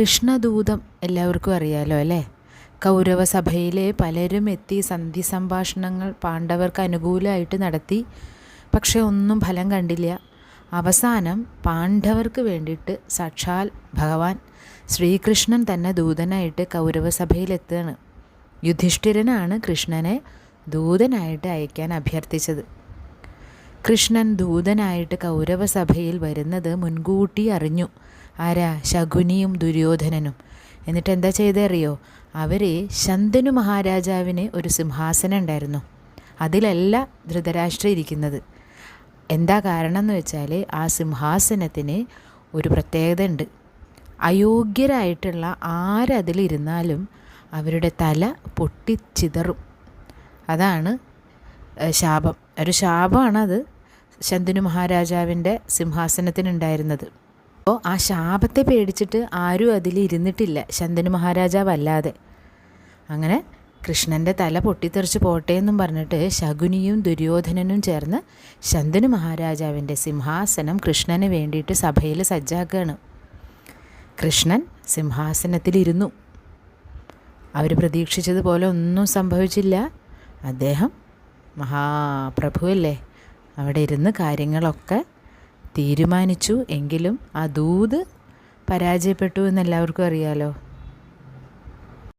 കൃഷ്ണദൂതം എല്ലാവർക്കും അറിയാലോ അല്ലേ? കൗരവസഭയിലെ പലരും എത്തി സന്ധി സംഭാഷണങ്ങൾ പാണ്ഡവർക്ക് അനുകൂലമായിട്ട് നടത്തി. പക്ഷേ ഒന്നും ഫലം കണ്ടില്ല. അവസാനം പാണ്ഡവർക്ക് വേണ്ടിയിട്ട് സാക്ഷാൽ ഭഗവാൻ ശ്രീകൃഷ്ണൻ തന്നെ ദൂതനായിട്ട് കൗരവസഭയിലെത്തുകയാണ്. യുധിഷ്ഠിരനാണ് കൃഷ്ണനെ ദൂതനായിട്ട് അയക്കാൻ അഭ്യർത്ഥിച്ചത്. കൃഷ്ണൻ ദൂതനായിട്ട് കൗരവസഭയിൽ വരുന്നത് മുൻകൂട്ടി അറിഞ്ഞു. ആരാ ശകുനിയും ദുര്യോധനനും? എന്നിട്ട് എന്താ ചെയ്തറിയോ? അവർ ശന്തനു മഹാരാജാവിന് ഒരു സിംഹാസനം ഉണ്ടായിരുന്നു. അതിലല്ല ധൃതരാഷ്ട്ര ഇരിക്കുന്നത്. എന്താ കാരണം എന്ന് വെച്ചാൽ ആ സിംഹാസനത്തിന് ഒരു പ്രത്യേകത ഉണ്ട് അയോഗ്യരായിട്ടുള്ള ആരതിലിരുന്നാലും അവരുടെ തല പൊട്ടിച്ചിതറും. അതാണ് ശാപം. ഒരു ശാപമാണത് ശന്തനു മഹാരാജാവിന്റെ സിംഹാസനത്തിനുണ്ടായിരുന്നത്. അപ്പോൾ ആ ശാപത്തെ പേടിച്ചിട്ട് ആരും അതിൽ ഇരുന്നിട്ടില്ല. ശന്തനു മഹാരാജാവ് അല്ലാതെ അങ്ങനെ കൃഷ്ണന്റെ തല പൊട്ടിത്തെറിച്ച് പോട്ടെ എന്നും പറഞ്ഞിട്ട് ശകുനിയും ദുര്യോധനനും ചേർന്ന് ശന്തനു മഹാരാജാവിന്റെ സിംഹാസനം കൃഷ്ണന് വേണ്ടിയിട്ട് സഭയിൽ സജ്ജാക്കുകയാണ് കൃഷ്ണൻ സിംഹാസനത്തിലിരുന്നു. അവർ പ്രതീക്ഷിച്ചതുപോലെ ഒന്നും സംഭവിച്ചില്ല. അദ്ദേഹം മഹാപ്രഭുവല്ലേ? അവിടെ ഇരുന്ന് കാര്യങ്ങളൊക്കെ തീരുമാനിച്ചു എങ്കിലും ആ ദൂത് പരാജയപ്പെട്ടു എന്ന് എല്ലാവർക്കും അറിയാലോ.